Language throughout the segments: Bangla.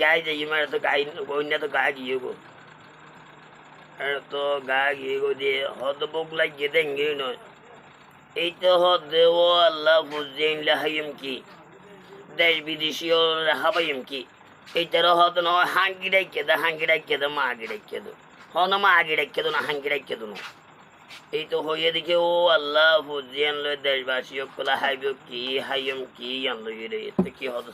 গাই যাই মার তো গাই অন্য তো গা গিয়ে গো এর তো গা গিয়ে গো দিয়ে হদ বুক লাগিয়ে দেঙ্গে নয় এই তো হদ দেব আল্লাহ বুঝেন লাহাইম কি দেশ বিদেশি হাবাইম কি এইটার হদ নয় হাঙ্গি ডাইকে দে হাঙ্গি ডাইকে দে মা আগি ডাইকে দে হ না মা আগি ডাইকে দো না হাঙ্গি ডাইকে দো না এই তো হইয়ে দেখে ও আল্লাহ বুঝিয়ান লয় দেশবাসী কলা হাইব কি হাইম কি আন লই রে কি হদ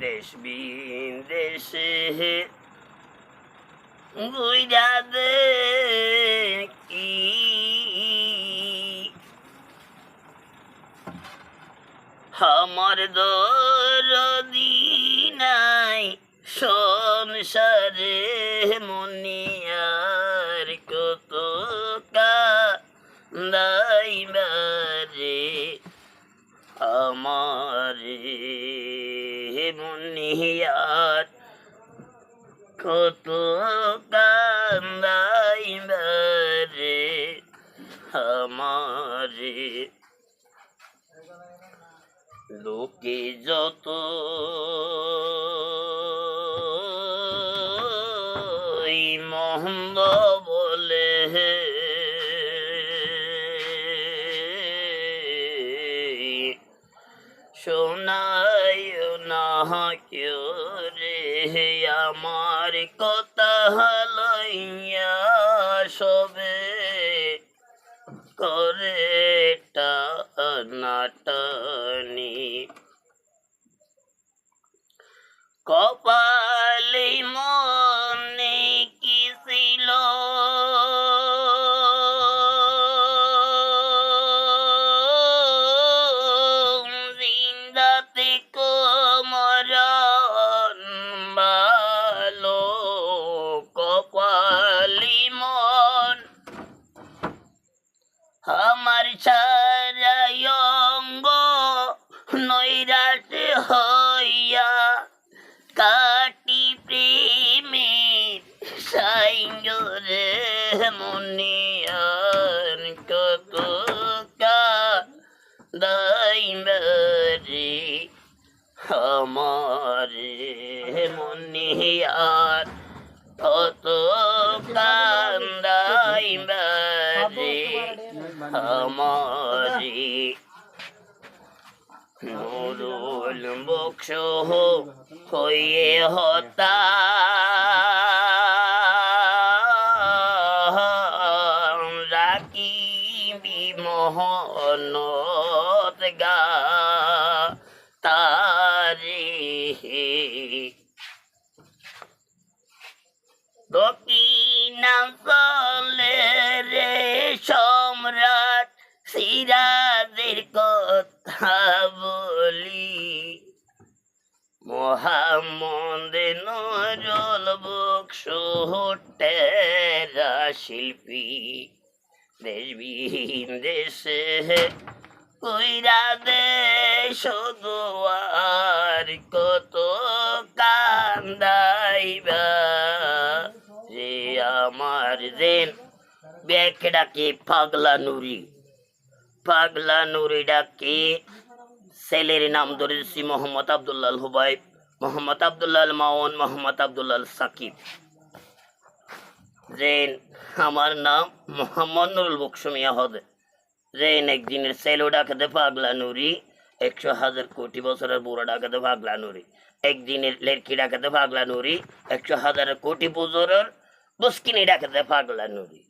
দেশ বিদেশে বুঝা দে কি আমার দরদি নাই সংসারে মনিয়ার কত কান্দাইবারে আমার মনিয়ার কত কান্দাইবারে আমারে। লোকে যত মহন্দ শোনায় না কেউ রে আমার কথা লইয়া সবে করে টানাটানি। কপালে আমার সারায়ঙ্গ নৈরাট হইয়া কাটি প্রেমের সাইঙ্গরে মনিয়ার কত দাইবারে আমার মনিয়ার কত আমারে নুরুল বক্স হয়ে হতা। রাখি বিমোহনত গা। তারে দক্ষিণাঞ্চলে সিরাজের কথা বলি। মোহাম্মদ নজল বক্স টেরা শিল্পী। দেশ বিদেশে কইরা দেশ দুয়ার কত কান্দাইবা যে আমার রেন ব্যাকডাকে পাগলা নুরি পাগলা নুরি ডাকে ছেলের নাম ধরেছি মোহাম্মদ আবদুল্লাল হুবাইব মোহাম্মদ আবদুল্লাল মাওন, মোহাম্মদ আবদুল্লাল সাকিব। রেন আমার নাম মোহাম্মদ নুরুল বকসমিয়া হবে রেন একদিনের সেলো ডাকাতে পাগলা নুরি, একশো হাজার কোটি বছরের বুড়ো ডাকাতে পাগলা নুরি, একদিনের লেরকি ডাকাতে পাগলা নুরি, একশো হাজার কোটি বছরের বস্কিনি ডাকাতে পাগলা নুরি।